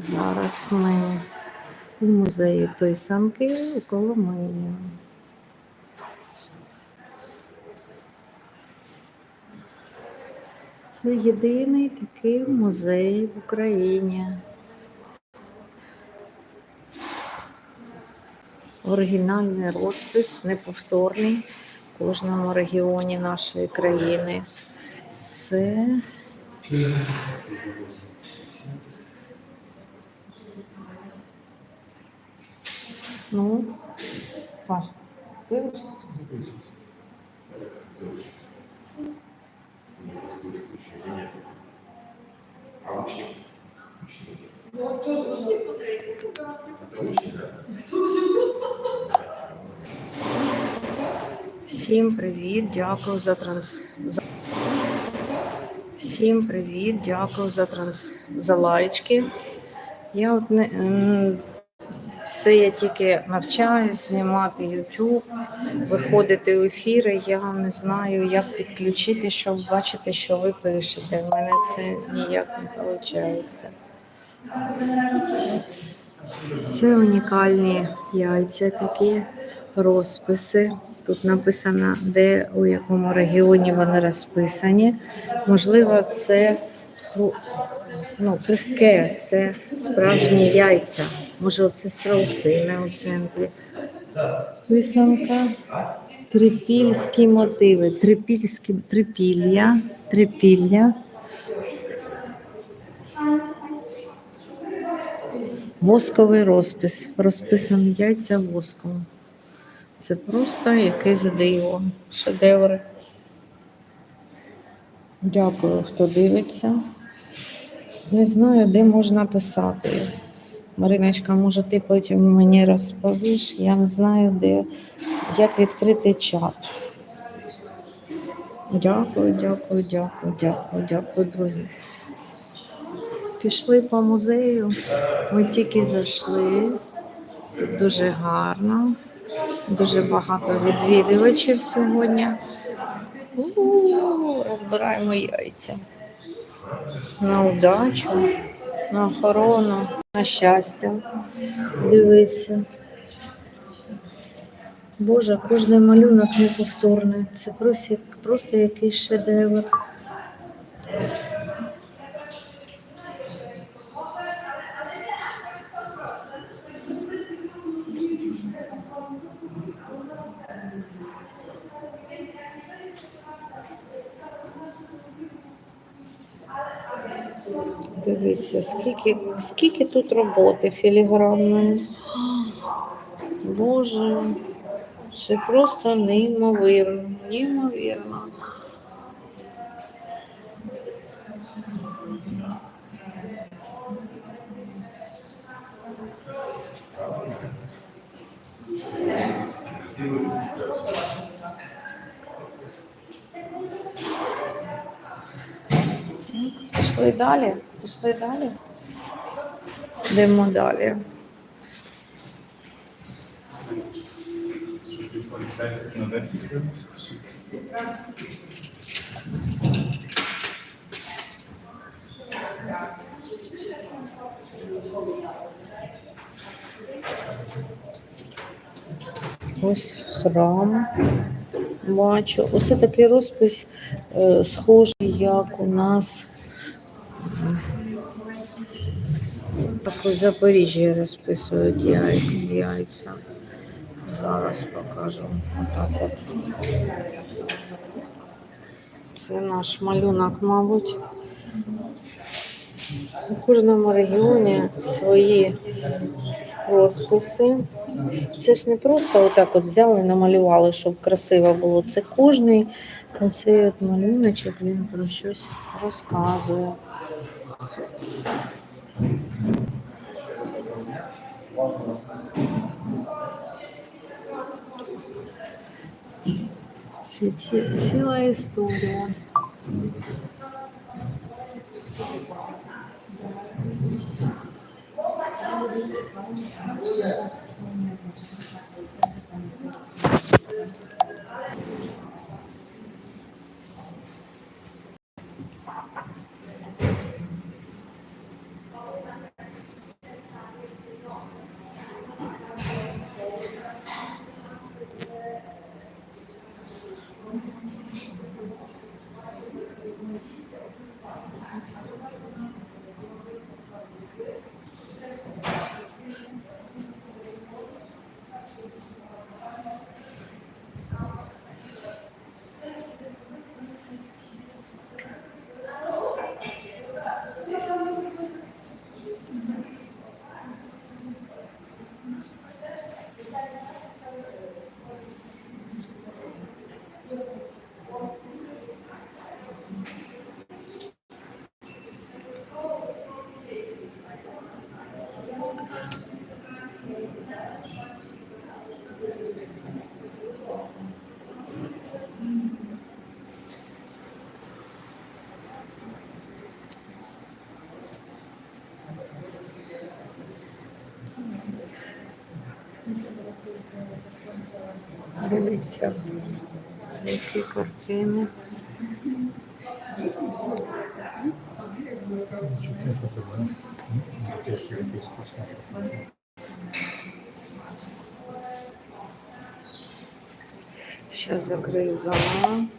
Зараз ми у музеї писанки у Коломиї. Це єдиний такий музей в Україні. Оригінальний розпис, неповторний в кожному регіоні нашої країни. Це ну, Паш, дивишся? А учник? Учник. Это учник, да? Всім привіт, дякую за транс. Всім привіт, дякую за транс за лайчки. Я от не це я тільки навчаюсь знімати YouTube, виходити в ефіри. Я не знаю, як підключити, щоб бачити, що ви пишете. У мене це ніяк не виходить. Це унікальні яйця такі розписи. Тут написано, де у якому регіоні вони розписані. Можливо, це ну, крихке, це справжні яйця. Може, оце страусине центрі. Писанка. Трипільські мотиви. Трипільські трипілля. Трипілля. Восковий розпис. Розписані яйця воском. Це просто якесь диво. Шедевр. Дякую, хто дивиться. Не знаю, де можна писати. Мариночка, може, ти потім мені розповіш. Я не знаю, де, як відкрити чат. Дякую, дякую, дякую, дякую, дякую, друзі. Пішли по музею. Ми тільки зайшли. Тут дуже гарно. Дуже багато відвідувачів сьогодні. У-у-у, Розбираємо яйця. На удачу, на охорону, на щастя. Дивися. Боже, кожний малюнок неповторний. Це просто, просто якийсь шедевр. Дивіться, скільки, скільки тут роботи філігранної. Боже, це просто неймовірно, неймовірно. Пішли далі, пішли далі. Йдемо далі. На Ось храм. Бачу. Оце такий розпис е, схожий, як у нас так у Запоріжжі розписують яй- яйця. Зараз покажу. Отак от. Це наш малюнок, мабуть. У кожному регіоні свої розписи. Це ж не просто отак от взяли, намалювали, щоб красиво було. Це кожний оцей от малюночок, він про щось розказує. Ціла історія. Yeah. Дивіться, які картини. Зараз закрию замок.